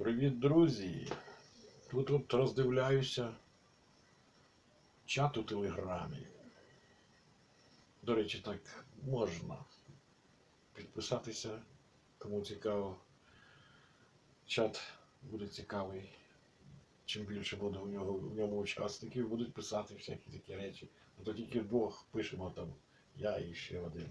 Привіт, друзі! Тут от роздивляюся чат у Телеграмі. До речі, так можна підписатися, кому цікаво. Чат буде цікавий. Чим більше буде у нього в ньому учасників, будуть писати всякі такі речі. А то тільки вдвох пишемо там я і ще один.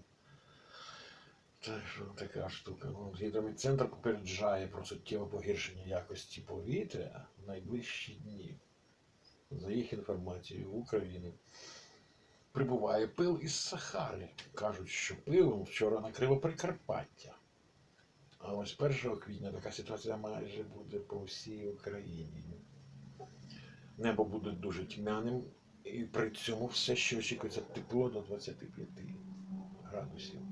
Так що така штука. Ну, Гідрометцентр попереджає про суттєве погіршення якості повітря в найближчі дні. За їх інформацією, в Україну прибуває пил із Сахари. Кажуть, що пилом вчора накрило Прикарпаття. А ось 1 квітня така ситуація майже буде по всій Україні. Небо буде дуже тьмяним, і при цьому все ще очікується тепло до 25 градусів.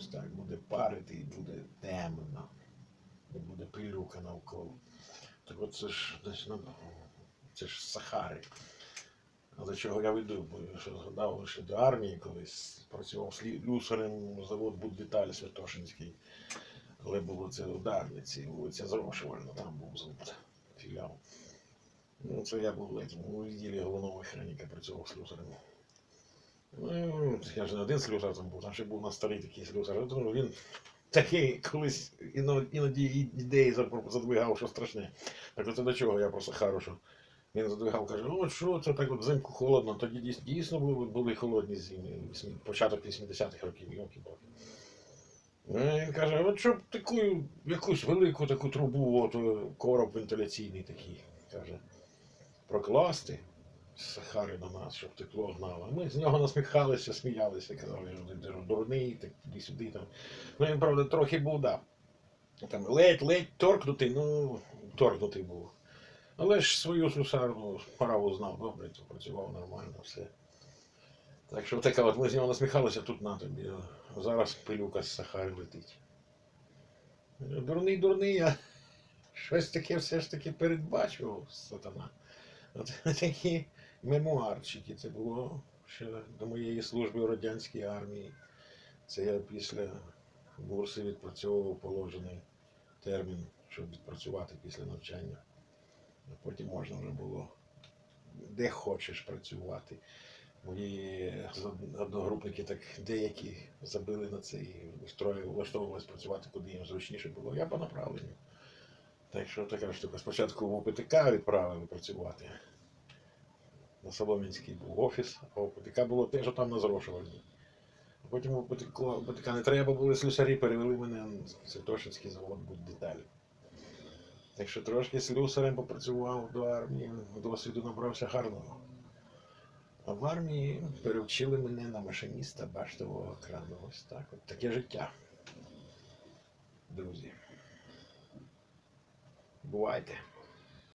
Ось так буде парити і буде темно. І буде пилюка навколо. Так от це ж десь на це ж Сахари. А до чого я веду? Бо що згадав ще до армії колись працював слюсарем завод Буддеталь Святошинський. Але було це у Дарниці, вулиця Зрошувальна, там був завод філіал. Ну, це я був этим, у відділі головного механіка працював слюсарем. Ну, я ж не один слюсар там був, там ще був на старий такий слюсар. Ну, він такий колись іно- іноді ідеї задвигав, що страшне. Так оце до чого я про Сахару, що він задвигав, каже, о, що це так от взимку холодно, тоді дійсно були, були холодні зими, початок 80-х років, йолки палки Ну, Він каже, от щоб таку якусь велику таку трубу, от короб вентиляційний такий, каже, прокласти з Сахари на нас, щоб тепло гнало. Ми з нього насміхалися, сміялися, казали, що ти дурний, так туди-сюди там. Ну він, правда, трохи був, да. Там ледь-ледь торкнутий, ну, торкнутий був. Але ж свою сусарну справу знав добре, то працював нормально, все. Так що така от ми з нього насміхалися тут на тобі. Зараз пилюка з Сахари летить. Дурний, дурний, а щось таке все ж таки передбачував сатана. От такі мемуарчики. Це було ще до моєї служби у радянській армії. Це я після бурси відпрацьовував положений термін, щоб відпрацювати після навчання. А потім можна вже було де хочеш працювати. Мої одногрупники так деякі забили на це і влаштовувалися працювати, куди їм зручніше було. Я по направленню. Так що така штука. Спочатку в ОПТК відправили працювати. На Солом'янський був офіс, а ОПТК було те, що там на зрошувальні. А потім ОПТК не треба були слюсарі, перевели мене на Святошинський завод будь деталі. Так що трошки слюсарем попрацював до армії, досвіду набрався гарного. А в армії перевчили мене на машиніста баштового крану. Ось так. От таке життя. Друзі. Бувайте.